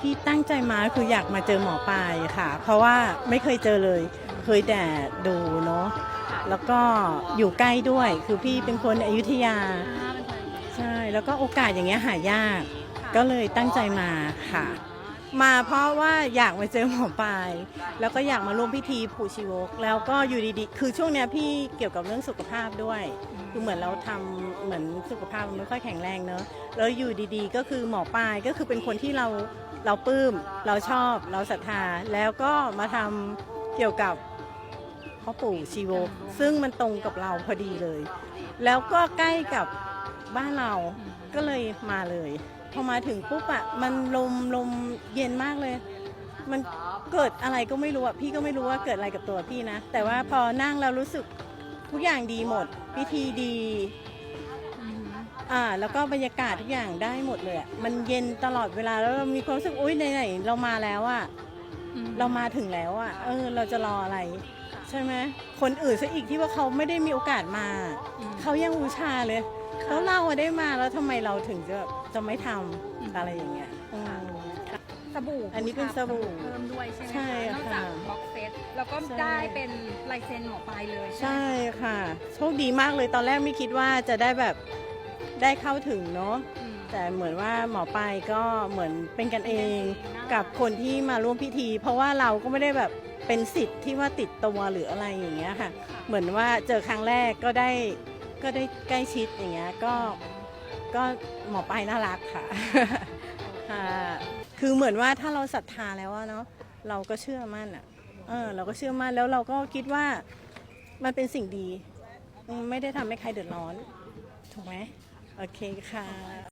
ที่ตั้งใจมาคืออยากมาเจอหมอปลายค่ะ เพราะว่าไม่เคยเจอเลย เคยแต่ดูเนาะแล้วก็อยู่ใกล้ด้วยคือพี่เป็นคนอยุธยา ใช่ แล้วก็โอกาสอย่างเงี้ยหายาก ก็เลยตั้งใจมาค่ะ มาเพราะว่าอยากมาเจอหมอปลาย แล้วก็อยากมาร่วมพิธีผูชีวก แล้วก็อยู่ดีๆ คือช่วงเนี้ยพี่เกี่ยวกับเรื่องสุขภาพด้วย คือเหมือนเราทำเหมือนสุขภาพมันไม่ค่อยแข็งแรงเนอะแล้วอยู่ดีๆ ก็คือหมอปลายก็คือเป็นคนที่เราเราปลื้มเราชอบเราศรัทธาแล้วก็มาทำเกี่ยวกับพ่อปู่ชีวก ซึ่งมันตรงกับเราพอดีเลย แล้วก็ใกล้กับบ้านเราก็เลยมาเลย พอมาถึงปุ๊บอะมันลมลมเย็นมากเลย มันเกิดอะไรก็ไม่รู้อะพี่ก็ไม่รู้ว่าเกิดอะไรกับตัวพี่นะ แต่ว่าพอนั่งแล้วรู้สึกทุกอย่างดีหมดพิธีดีอ่าแล้วก็บรรยากาศทุกอย่างได้หมดเลยอะมันเย็นตลอดเวลาแล้วเรามีความรู้สึกอุ้ยไหนๆเรามาแล้วอะเรามาถึงแล้วอะเออ เราจะรออะไร ใช่ไหมคนอื่นซะอีกที่ว่าเขาไม่ได้มีโอกาสมา เขายังบูชาเลยแล้วเราอะได้มาแล้วทำไมเราถึงจะจะไม่ทำอะไรอย่างเงี้ยอืม สบู่อันนี้เป็นสบู่เพิ่มด้วยใช่ไหมใช่คะนอกจากค่ะบ็อกเซตแล้วก็ใช่ ได้เป็นลายเซ็นหมอปลายเลยใช่ค่ะ โชคดีมากเลยตอนแรกไม่คิดว่าจะได้แบบได้เข้าถึงเนาะ อืม แต่เหมือนว่าหมอปลายก็เหมือนเป็นกันเองน่ารักกับคนที่มาร่วมพิธี เพราะว่าเราก็ไม่ได้แบบเป็นสิทธิ์ที่ว่าติดตัวหรืออะไรอย่างเงี้ยค่ะ เหมือนว่าเจอครั้งแรกก็ได้ก็ได้ใกล้ชิดอย่างเงี้ยก็ก็หมอปลายน่ารักค่ะค่ะคือเหมือนว่าถ้าเราศรัทธาแล้วอะเนาะเราก็เชื่อมั่นอะเออเราก็เชื่อมั่นแล้วเราก็คิดว่ามันเป็นสิ่งดีอืมไม่ได้ทำให้ใครเดือดร้อน ถูกไหมโอเคค่ะ